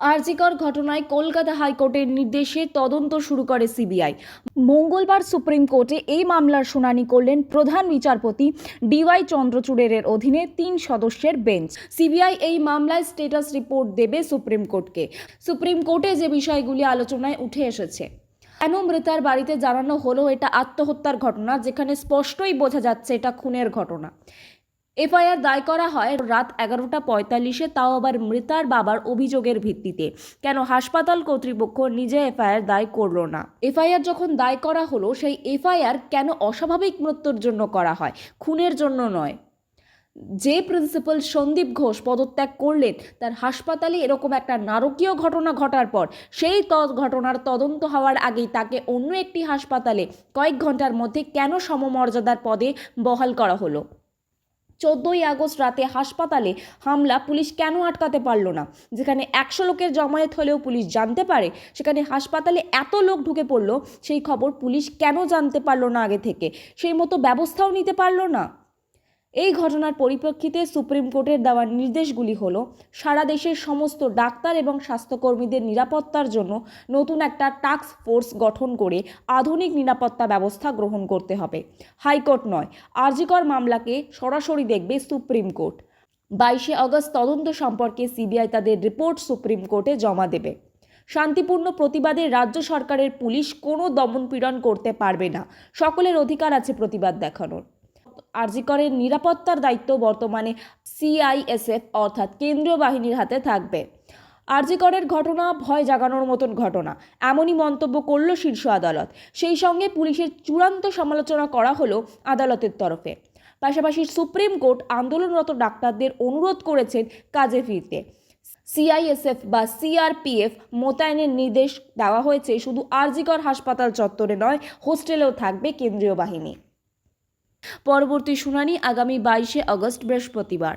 আরজিকর ঘটনায় কলকাতা হাইকোর্টের নির্দেশে তদন্ত শুরু করে সিবিআই। মঙ্গলবার সুপ্রিম কোর্টে এই মামলার শুনানি করলেন প্রধান বিচারপতি ডিওয়াই চন্দ্রচূড়ের অধীনে তিন সদস্যের বেঞ্চ। সিবিআই এই মামলায় স্টেটাস রিপোর্ট দেবে সুপ্রিম কোর্টকে। সুপ্রিম কোর্টে যে বিষয়গুলি আলোচনায় উঠে এসেছে, কেন মৃতার বাড়িতে জানানো হলো এটা আত্মহত্যার ঘটনা, যেখানে স্পষ্টই বোঝা যাচ্ছে এটা খুনের ঘটনা। এফআইআর দায় করা হয় রাত এগারোটা পঁয়তাল্লিশে, তাও আবার মৃতার বাবার অভিযোগের ভিত্তিতে। কেন হাসপাতাল কর্তৃপক্ষ নিজে এফআইআর দায় করল না? এফআইআর যখন দায় করা হলো, সেই এফআইআর কেন অস্বাভাবিক মৃত্যুর জন্য করা হয়? খুনের জন্য নয়। যে প্রিন্সিপাল সন্দীপ ঘোষ পদত্যাগ করলেন, তার হাসপাতালে এরকম একটা নারকীয় ঘটনা ঘটার পর, সেই ঘটনার তদন্ত হওয়ার আগেই তাকে অন্য একটি হাসপাতালে কয়েক ঘণ্টার মধ্যে কেন সমমর্যাদার পদে বহাল করা হলো? চোদ্দোই আগস্ট রাতে হাসপাতালে হামলা। পুলিশ কেন আটকাতে পারল না? যেখানে একশো লোকের জমায়েত হলেও পুলিশ জানতে পারে, সেখানে হাসপাতালে এত লোক ঢুকে পড়ল, সেই খবর পুলিশ কেন জানতে পারল না আগে থেকে? সেই মতো ব্যবস্থাও নিতে পারল না? এই ঘটনার পরিপ্রেক্ষিতে সুপ্রিম কোর্টের দেওয়া নির্দেশগুলি হল, সারা দেশের সমস্ত ডাক্তার এবং স্বাস্থ্যকর্মীদের নিরাপত্তার জন্য নতুন একটা টাস্ক ফোর্স গঠন করে আধুনিক নিরাপত্তা ব্যবস্থা গ্রহণ করতে হবে। হাইকোর্ট নয়, আরজিকর মামলাকে সরাসরি দেখবে সুপ্রিম কোর্ট। বাইশে আগস্ট তদন্ত সম্পর্কে সিবিআই তাদের রিপোর্ট সুপ্রিম কোর্টে জমা দেবে। শান্তিপূর্ণ প্রতিবাদে রাজ্য সরকারের পুলিশ কোনো দমনপীড়ন করতে পারবে না। সকলের অধিকার আছে প্রতিবাদ দেখানোর। আরজিকরের নিরাপত্তার দায়িত্ব বর্তমানে সিআইএসএফ, অর্থাৎ কেন্দ্রীয় বাহিনীর হাতে থাকবে। আরজিকরের ঘটনা ভয় জাগানোর মতন ঘটনা, এমনই মন্তব্য করল শীর্ষ আদালত। সেই সঙ্গে পুলিশের চূড়ান্ত সমালোচনা করা হলো আদালতের তরফে। পাশাপাশি সুপ্রিম কোর্ট আন্দোলনরত ডাক্তারদের অনুরোধ করেছেন কাজে ফিরতে। সিআইএসএফ বা সিআরপিএফ মোতায়েনের নির্দেশ দেওয়া হয়েছে, শুধু আরজিকর হাসপাতাল চত্বরে নয়, হোস্টেলেও থাকবে কেন্দ্রীয় বাহিনী। পরবর্তী শুনানি আগামী বাইশে আগস্ট বৃহস্পতিবার।